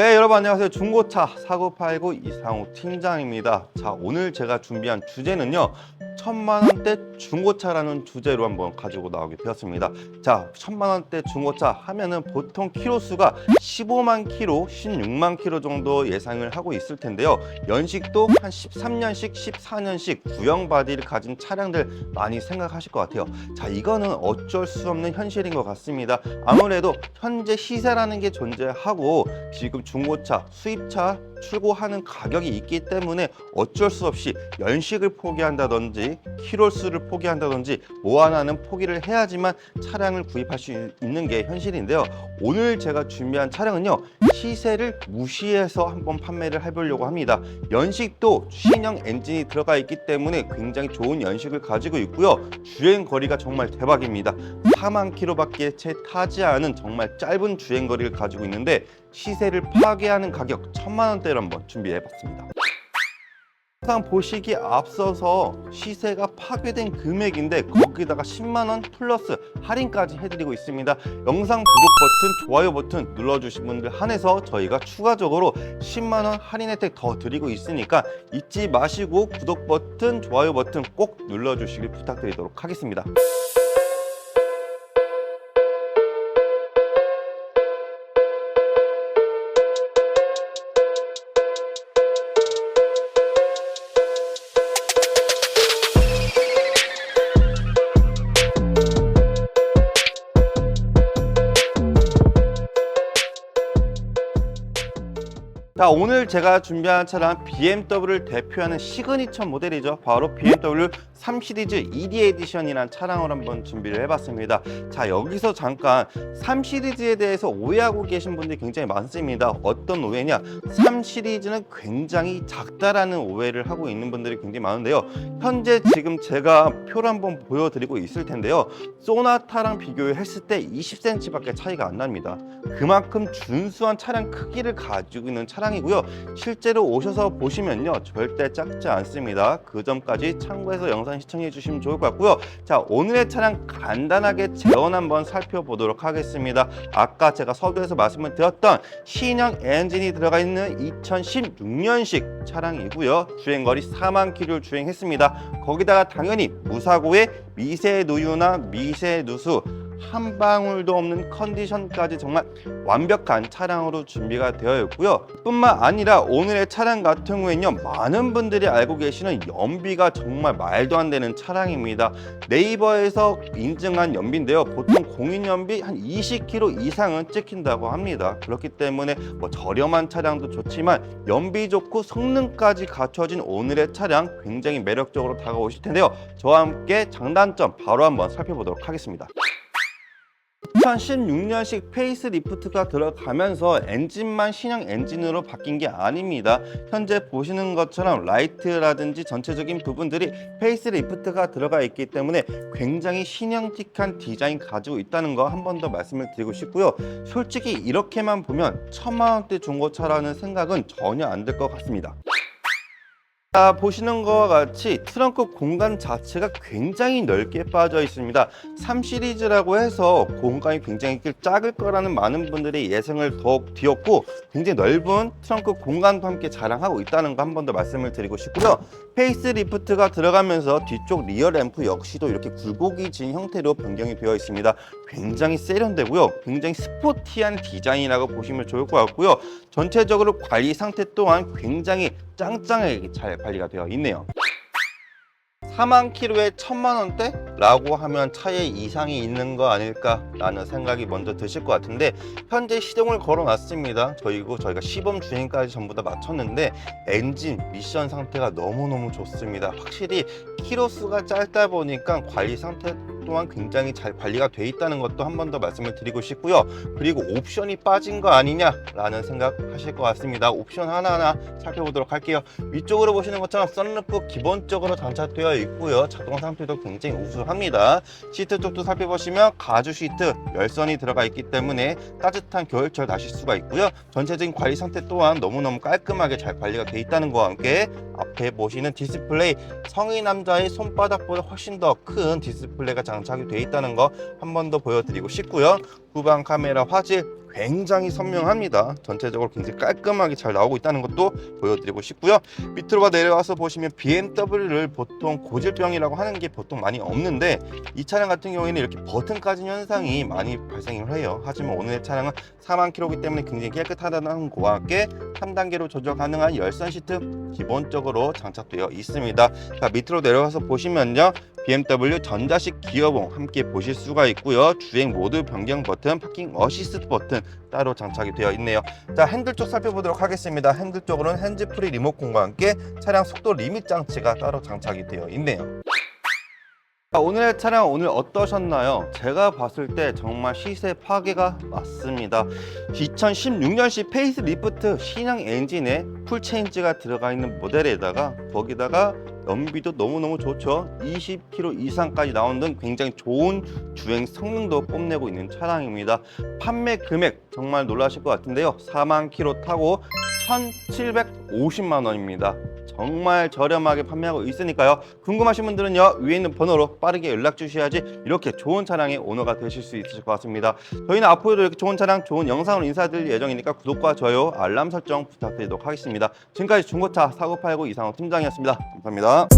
네 여러분 안녕하세요. 중고차 사고 팔고 이상우 팀장입니다. 자 오늘 제가 준비한 주제는요 천만 원대 중고차라는 주제로 한번 가지고 나오게 되었습니다. 자 천만 원대 중고차 하면은 보통 키로수가 15만 키로 16만 키로 정도 예상을 하고 있을 텐데요. 연식도 한 13년씩 14년씩 구형 바디를 가진 차량들 많이 생각하실 것 같아요. 자 이거는 어쩔 수 없는 현실인 것 같습니다. 아무래도 현재 시세라는 게 존재하고 지금 중고차, 수입차 출고하는 가격이 있기 때문에 어쩔 수 없이 연식을 포기한다든지 키로수를 포기한다든지 뭐 하나는 포기를 해야지만 차량을 구입할 수 있는 게 현실인데요. 오늘 제가 준비한 차량은요. 시세를 무시해서 한번 판매를 해보려고 합니다. 연식도 신형 엔진이 들어가 있기 때문에 굉장히 좋은 연식을 가지고 있고요. 주행 거리가 정말 대박입니다. 4만 킬로밖에 채 타지 않은 정말 짧은 주행 거리를 가지고 있는데 시세를 파괴하는 가격 천만 원대로 한번 준비해봤습니다. 항상 보시기 앞서서 시세가 파괴된 금액인데 거기다가 10만 원 플러스 할인까지 해드리고 있습니다. 영상 구독 버튼, 좋아요 버튼 눌러주신 분들 한해서 저희가 추가적으로 10만 원 할인 혜택 더 드리고 있으니까 잊지 마시고 구독 버튼, 좋아요 버튼 꼭 눌러주시길 부탁드리도록 하겠습니다. 자 오늘 제가 준비한 차량 BMW를 대표하는 시그니처 모델이죠. 바로 BMW 3 시리즈 ED 에디션이라는 차량을 한번 준비를 해봤습니다. 자 여기서 잠깐 3 시리즈에 대해서 오해하고 계신 분들이 굉장히 많습니다. 어떤 오해냐? 3 시리즈는 굉장히 작다라는 오해를 하고 있는 분들이 굉장히 많은데요. 현재 지금 제가 표를 한번 보여드리고 있을 텐데요. 소나타랑 비교했을 때 20cm 밖에 차이가 안 납니다. 그만큼 준수한 차량 크기를 가지고 있는 차량 이고요. 실제로 오셔서 보시면요. 절대 작지 않습니다. 그 점까지 참고해서 영상 시청해 주시면 좋을 것 같고요. 자, 오늘의 차량 간단하게 재원 한번 살펴보도록 하겠습니다. 아까 제가 서두에서 말씀을 드렸던 신형 엔진이 들어가 있는 2016년식 차량이고요. 주행거리 4만 킬로를 주행했습니다. 거기다가 당연히 무사고에 미세 누유나 미세 누수 한 방울도 없는 컨디션까지 정말 완벽한 차량으로 준비가 되어 있고요. 뿐만 아니라 오늘의 차량 같은 경우에는요. 많은 분들이 알고 계시는 연비가 정말 말도 안 되는 차량입니다. 네이버에서 인증한 연비인데요. 보통 공인 연비 한 20km 이상은 찍힌다고 합니다. 그렇기 때문에 뭐 저렴한 차량도 좋지만 연비 좋고 성능까지 갖춰진 오늘의 차량 굉장히 매력적으로 다가오실 텐데요. 저와 함께 장단점 바로 한번 살펴보도록 하겠습니다. 2016년식 페이스리프트가 들어가면서 엔진만 신형 엔진으로 바뀐 게 아닙니다. 현재 보시는 것처럼 라이트라든지 전체적인 부분들이 페이스리프트가 들어가 있기 때문에 굉장히 신형틱한 디자인 가지고 있다는 거 한 번 더 말씀을 드리고 싶고요. 솔직히 이렇게만 보면 천만 원대 중고차라는 생각은 전혀 안 들 것 같습니다. 자, 보시는 것과 같이 트렁크 공간 자체가 굉장히 넓게 빠져 있습니다. 3 시리즈라고 해서 공간이 굉장히 작을 거라는 많은 분들이 예상을 더욱 뒤었고 굉장히 넓은 트렁크 공간도 함께 자랑하고 있다는 거 한 번 더 말씀을 드리고 싶고요. 페이스 리프트가 들어가면서 뒤쪽 리어 램프 역시도 이렇게 굴곡이 진 형태로 변경이 되어 있습니다. 굉장히 세련되고요. 굉장히 스포티한 디자인이라고 보시면 좋을 것 같고요. 전체적으로 관리 상태 또한 굉장히 짱짱하게 잘 관리가 되어 있네요. 4만 킬로에 1000만 원대? 라고 하면 차에 이상이 있는 거 아닐까 라는 생각이 먼저 드실 것 같은데 현재 시동을 걸어 놨습니다. 저희고 저희가 시범 주행까지 전부 다 마쳤는데 엔진 미션 상태가 너무너무 좋습니다. 확실히 키로수가 짧다 보니까 관리 상태 또한 굉장히 잘 관리가 돼 있다는 것도 한 번 더 말씀을 드리고 싶고요. 그리고 옵션이 빠진 거 아니냐라는 생각 하실 것 같습니다. 옵션 하나하나 살펴보도록 할게요. 위쪽으로 보시는 것처럼 썬루프 기본적으로 장착되어 있고요. 자동 상태도 굉장히 우수합니다. 시트 쪽도 살펴보시면 가죽 시트 열선이 들어가 있기 때문에 따뜻한 겨울철 나실 수가 있고요. 전체적인 관리 상태 또한 너무너무 깔끔하게 잘 관리가 돼 있다는 것과 함께 앞에 보시는 디스플레이 성인 남자의 손바닥보다 훨씬 더 큰 디스플레이가 장착이 돼 있다는 거 한 번 더 보여드리고 싶고요. 후방 카메라 화질 굉장히 선명합니다. 전체적으로 굉장히 깔끔하게 잘 나오고 있다는 것도 보여드리고 싶고요. 밑으로 내려와서 보시면 BMW를 보통 고질병이라고 하는 게 보통 많이 없는데 이 차량 같은 경우에는 이렇게 버튼 까진 현상이 많이 발생을 해요. 하지만 오늘의 차량은 4만 킬로이기 때문에 굉장히 깨끗하다는 것과 함께 3단계로 조절 가능한 열선 시트 기본적으로 장착되어 있습니다. 자 밑으로 내려가서 보시면요. BMW 전자식 기어봉 함께 보실 수가 있고요. 주행 모드 변경 버튼, 파킹 어시스트 버튼 따로 장착이 되어 있네요. 자 핸들 쪽 살펴보도록 하겠습니다. 핸들 쪽으로는 핸즈프리 리모컨과 함께 차량 속도 리밋 장치가 따로 장착이 되어 있네요. 자, 오늘의 차량 오늘 어떠셨나요? 제가 봤을 때 정말 시세 파괴가 맞습니다. 2016년식 페이스 리프트 신형 엔진에 풀 체인지가 들어가 있는 모델에다가 거기다가 연비도 너무너무 좋죠. 20km 이상까지 나오는 등 굉장히 좋은 주행 성능도 뽐내고 있는 차량입니다. 판매 금액 정말 놀라실 것 같은데요. 4만 킬로 타고 1,750만 원입니다. 정말 저렴하게 판매하고 있으니까요. 궁금하신 분들은요 위에 있는 번호로 빠르게 연락 주셔야지 이렇게 좋은 차량의 오너가 되실 수 있으실 것 같습니다. 저희는 앞으로도 이렇게 좋은 차량, 좋은 영상으로 인사드릴 예정이니까 구독과 좋아요, 알람 설정 부탁드리도록 하겠습니다. 지금까지 중고차 사고 팔고 이상호 팀장이었습니다. 감사합니다.